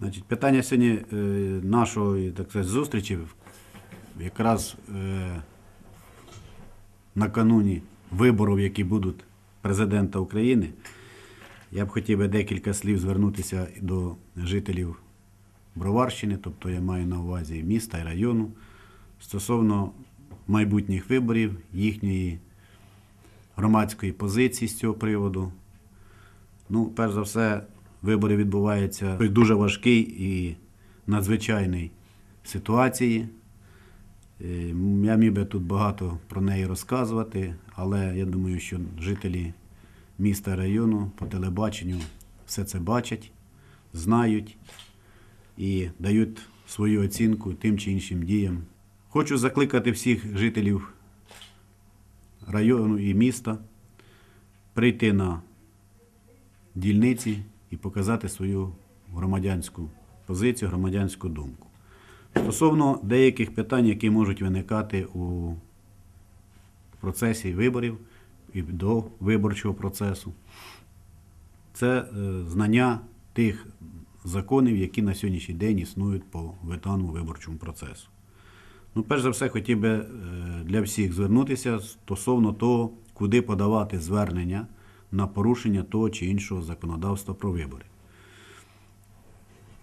Значить, питання сьогодні е, нашої так сказати, зустрічі якраз е, накануні виборів, які будуть президента України. Я б хотів би декілька слів звернутися до жителів Броварщини, тобто я маю на увазі міста і району, стосовно майбутніх виборів, їхньої громадської позиції з цього приводу. Ну, перш за все, вибори відбуваються в дуже важкій і надзвичайній ситуації. Е, Я міг би тут багато про неї розказувати, але я думаю, що жителі міста району по телебаченню все це бачать, знають і дають свою оцінку тим чи іншим діям. Хочу закликати всіх жителів району і міста прийти на дільниці і показати свою громадянську позицію, громадянську думку. Стосовно деяких питань, які можуть виникати у процесі виборів і до виборчого процесу, це е, знання тих законів, які на сьогоднішній день існують по даному виборчому процесу. Ну, перш за все, хотів би е, для всіх звернутися стосовно того, куди подавати звернення на порушення того чи іншого законодавства про вибори.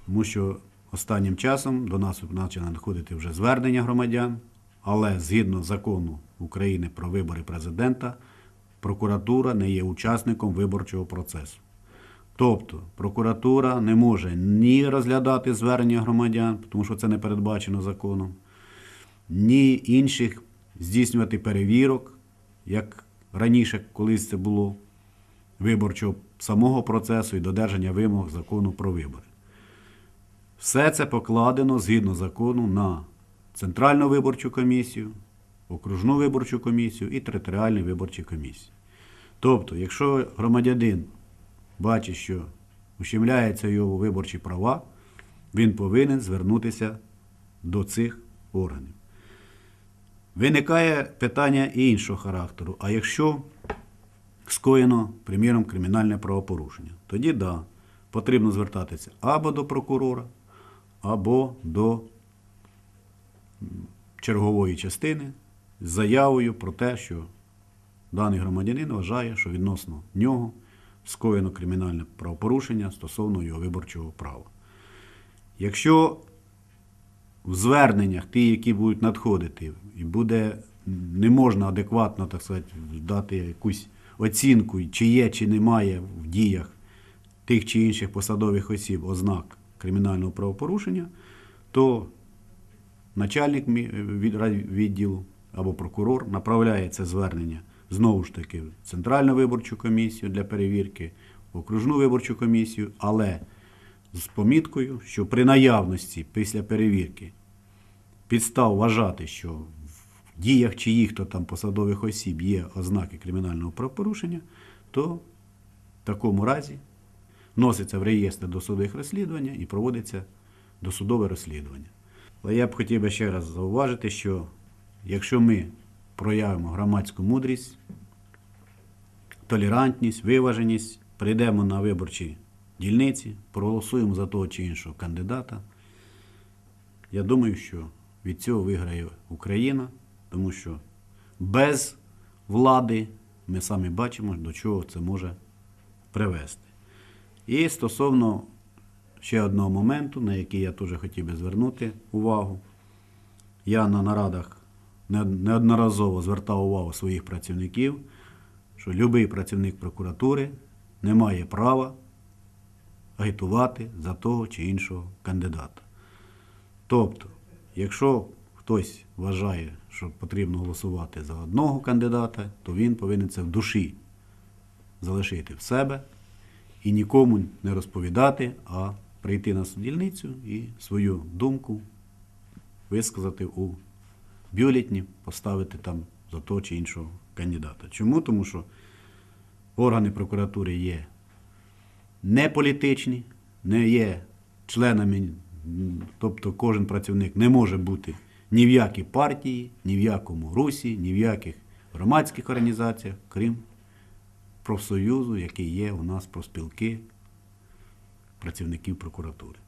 Тому що останнім часом до нас почали надходити вже звернення громадян, але згідно закону України про вибори президента, прокуратура не є учасником виборчого процесу. Тобто прокуратура не може ні розглядати звернення громадян, тому що це не передбачено законом, ні інших здійснювати перевірок, як раніше колись це було, виборчого самого процесу і додержання вимог закону про вибори. Все це покладено згідно закону на Центральну виборчу комісію, окружну виборчу комісію і територіальні виборчі комісії. Тобто, якщо громадянин бачить, що ущемляються його виборчі права, він повинен звернутися до цих органів. Виникає питання іншого характеру. А якщо скоєно, приміром, кримінальне правопорушення, тоді да, потрібно звертатися або до прокурора, або до чергової частини з заявою про те, що даний громадянин вважає, що відносно нього скоєно кримінальне правопорушення стосовно його виборчого права. Якщо в зверненнях, ті, які будуть надходити, і буде не можна адекватно так сказати, дати якусь оцінку, чи є, чи немає в діях тих чи інших посадових осіб ознак кримінального правопорушення, то начальник відділу або прокурор направляє це звернення знову ж таки в Центральну виборчу комісію для перевірки, в окружну виборчу комісію, але з поміткою, що при наявності після перевірки підстав вважати, що діях чиїх-то там посадових осіб є ознаки кримінального правопорушення, то в такому разі вноситься в реєстр досудових розслідування і проводиться досудове розслідування. Але я б хотів би ще раз зауважити, що якщо ми проявимо громадську мудрість, толерантність, виваженість, прийдемо на виборчі дільниці, проголосуємо за того чи іншого кандидата, я думаю, що від цього виграє Україна, тому що без влади ми самі бачимо, до чого це може привести. І стосовно ще одного моменту, на який я теж хотів би звернути увагу. Я на нарадах неодноразово звертав увагу своїх працівників, що будь-який працівник прокуратури не має права агітувати за того чи іншого кандидата. Тобто, якщо хтось вважає, що потрібно голосувати за одного кандидата, то він повинен це в душі залишити в себе і нікому не розповідати, а прийти на дільницю і свою думку висказати у бюлетні, поставити там за того чи іншого кандидата. Чому? Тому що органи прокуратури є не політичні, не є членами, тобто кожен працівник не може бути ні в якій партії, ні в якому русі, ні в яких громадських організаціях, крім профсоюзу, який є у нас профспілки працівників прокуратури.